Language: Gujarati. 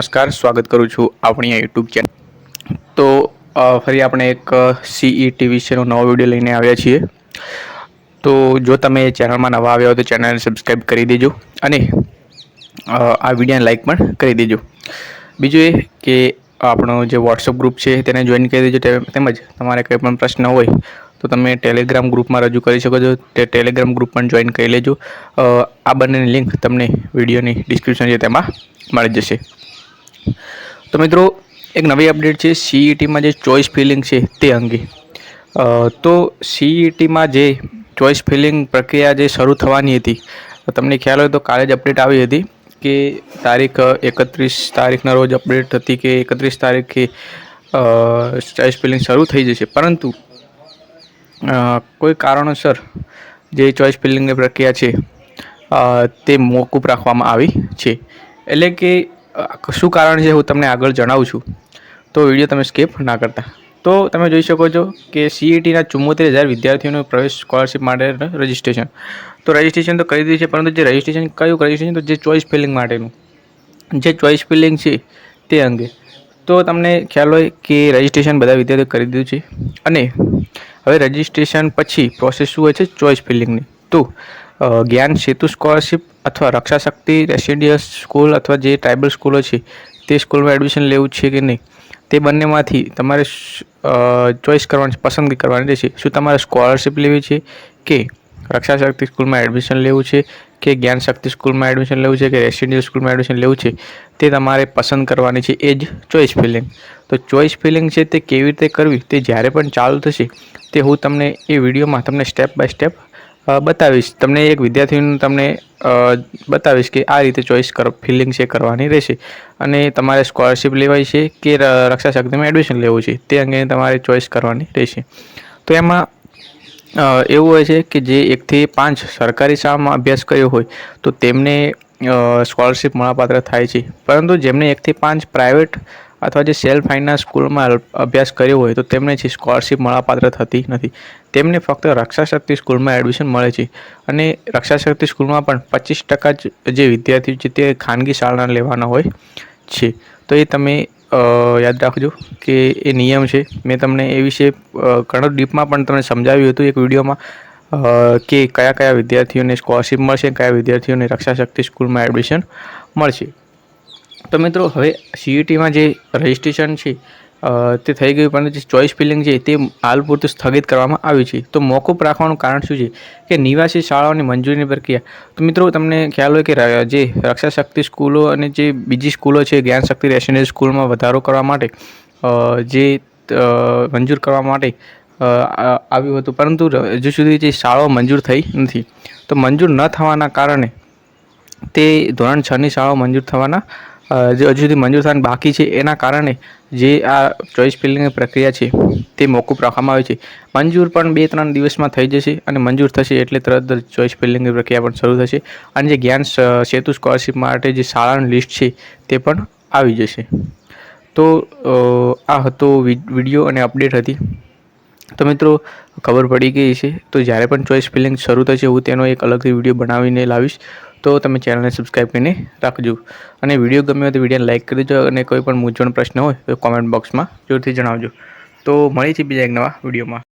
નમસ્કાર, સ્વાગત કરું છું આપણી આ યુટ્યુબ ચેનલ તો ફરી આપણે એક સીઈટી વિશેનો નવો વીડિયો લઈને આવ્યા છીએ. તો, જો તમે ચેનલમાં નવા આવ્યા હો તો ચેનલને સબસ્ક્રાઈબ કરી દેજો અને આ વિડીયોને લાઈક પણ કરી દેજો. બીજું એ કે, આપણો જે વોટ્સઅપ ગ્રુપ છે તેને જોઈન કરી દેજો. તેમજ તમારે કંઈ પણ પ્રશ્ન હોય તો તમે ટેલિગ્રામ ગ્રુપમાં રજૂ કરી શકો છો. તે ટેલિગ્રામ ગ્રુપ પણ જોઈન કરી લેજો. આ બંનેની લિંક તમને વિડીયોની ડિસ્ક્રિપ્શન છે તેમાં મળી જશે. તો મિત્રો, એક નવી અપડેટ છે. સીઈટીમાં જે ચોઇસ ફિલિંગ છે તે અંગે. તો સીઈટીમાં જે ચોઇસ ફિલિંગ પ્રક્રિયા જે શરૂ થવાની હતી તમને ખ્યાલ હોય તો કાલે જ અપડેટ આવી હતી કે તારીખ એકત્રીસ તારીખના રોજ અપડેટ હતી કે એકત્રીસ તારીખે ચોઇસ ફિલિંગ શરૂ થઈ જશે. પરંતુ કોઈ કારણોસર જે ચોઇસ ફિલિંગની પ્રક્રિયા છે તે મોકૂફ રાખવામાં આવી છે. એટલે કે શું કારણ છે હું તમને આગળ જણાવું છું. તો વીડિયો તમે સ્કીપ ના કરતા. તો તમે જોઈ શકો છો કે સીઈટીના ચુમ્મોતેર હજાર વિદ્યાર્થીઓનું પ્રવેશ સ્કોલરશિપ માટે રજિસ્ટ્રેશન. તો રજિસ્ટ્રેશન તો કરી દીધું છે? પરંતુ જે રજિસ્ટ્રેશન, કયું રજિસ્ટ્રેશન? તો જે ચોઇસ ફિલિંગ માટેનું. જે ચોઇસ ફિલિંગ છે તે અંગે. તો તમને ખ્યાલ હોય કે રજિસ્ટ્રેશન બધા વિદ્યાર્થીઓ કરી દીધું છે. અને હવે રજિસ્ટ્રેશન પછી પ્રોસેસ શું હોય છે? ચોઇસ ફિલિંગની. તો જ્ઞાન સેતુ સ્કોલરશિપ અથવા રક્ષા શક્તિ રેસિડિયસ સ્કૂલ અથવા જે ટ્રાઇબલ સ્કૂલો છે, તે સ્કૂલમાં એડમિશન લેવું છે કે નહીં? તે બંનેમાંથી તમારે ચોઈસ કરવાની, પસંદગી કરવાની રહેશે. શું તમારે સ્કોલરશિપ લેવી છે કે રક્ષા શક્તિ સ્કૂલમાં એડમિશન લેવું છે કે જ્ઞાન શક્તિ સ્કૂલમાં એડમિશન લેવું છે કે રેસિડેન્શિયલ સ્કૂલમાં એડમિશન લેવું છે? તે તમારે પસંદ કરવાની છે. એ જ ચોઈસ ફિલિંગ. તો ચોઈસ ફિલિંગ છે તે કેવી રીતે કરવી? તે જ્યારે પણ ચાલુ થશે, તે હું તમને એ વિડીયોમાં તમને સ્ટેપ બાય સ્ટેપ બતાવીશ. તમને એક વિદ્યાર્થીનું તમને બતાવીશ કે આ રીતે ચોઈસ કર, ફિલિંગ છે કરવાની રહેશે. અને તમારે સ્કોલરશિપ લેવાય છે કે રક્ષા શક્તિમાં એડમિશન લેવું છે, તે અંગે તમારે ચોઈસ કરવાની રહેશે. તો એમાં એવું હોય છે કે જે એકથી પાંચ સરકારી શાળામાં અભ્યાસ કર્યો હોય, તો તેમને સ્કોલરશિપ મળવાપાત્ર થાય છે. પરંતુ જેમને એકથી પાંચ પ્રાઇવેટ અથવા જે સેલ્ફ ફાઇનાન્સ સ્કૂલમાં અભ્યાસ કર્યો હોય, તો તેમને છે સ્કોલરશીપ મળવાપાત્ર થતી નથી. તેમને ફક્ત રક્ષાશક્તિ સ્કૂલમાં એડમિશન મળે છે. અને રક્ષાશક્તિ સ્કૂલમાં પણ પચીસ ટકા જ વિદ્યાર્થીઓ છે, તે ખાનગી શાળાના લેવાના હોય છે. તો એ તમે યાદ રાખજો કે એ નિયમ છે. મેં તમને એ વિશે ઘણો ડીપમાં પણ તમને સમજાવ્યું હતું એક વિડીયોમાં કે કયા કયા વિદ્યાર્થીઓને સ્કોલરશીપ મળશે, કયા વિદ્યાર્થીઓને રક્ષાશક્તિ સ્કૂલમાં એડમિશન મળશે. તો મિત્રો, હવે સીઈટીમાં જે રજિસ્ટ્રેશન છે તે થઈ ગયું પરંતુ જે ચોઇસ ફિલિંગ છે, તે હાલ પૂરતું સ્થગિત કરવામાં આવ્યું છે. તો મોકૂફ રાખવાનું કારણ શું છે? કે નિવાસી શાળાઓની મંજૂરીની પ્રક્રિયા. તો મિત્રો, તમને ખ્યાલ હોય કે જે રક્ષા શક્તિ સ્કૂલો અને જે બીજી સ્કૂલો છે, જ્ઞાન શક્તિ રેસિડેન્સ સ્કૂલમાં વધારો કરવા માટે જે મંજૂર કરવા માટે આવ્યું હતું. પરંતુ હજુ સુધી જે શાળાઓ મંજૂર થઈ નથી. તો મંજૂર ન થવાના કારણે તે ધોરણ છની શાળાઓ મંજૂર થવાના જે હજુ સુધી મંજૂર થવાની બાકી છે, એના કારણે જે આ ચોઇસ ફિલિંગની પ્રક્રિયા છે, તે મોકૂફ રાખવામાં આવી છે. મંજૂર પણ બે ત્રણ દિવસમાં થઈ જશે અને મંજૂર થશે એટલે તરત જ ચોઈસ ફિલિંગની પ્રક્રિયા પણ શરૂ થશે અને જે જ્ઞાન સેતુ સ્કોલરશિપ માટે જે શાળાનું લિસ્ટ છે, તે પણ આવી જશે. તો આ હતો વીડિયો અને અપડેટ હતી. તો મિત્રો, ખબર પડી ગઈ છે તો જ્યારે પણ ચોઈસ ફિલિંગ શરૂ થશે, હું તેનો એક અલગથી વીડિયો બનાવીને લાવીશ. તો તમે ચેનલને સબસ્ક્રાઈબ કરીને રાખજો. અને વીડિયો ગમ્યો હોય તો વિડીયોને લાઇક કરી દેજો. અને કોઈ પણ મૂંઝવણ પ્રશ્ન હોય તો કોમેન્ટ બોક્સમાં જરૂરથી જણાવજો. તો મળી છે બીજા એક નવા વિડીયોમાં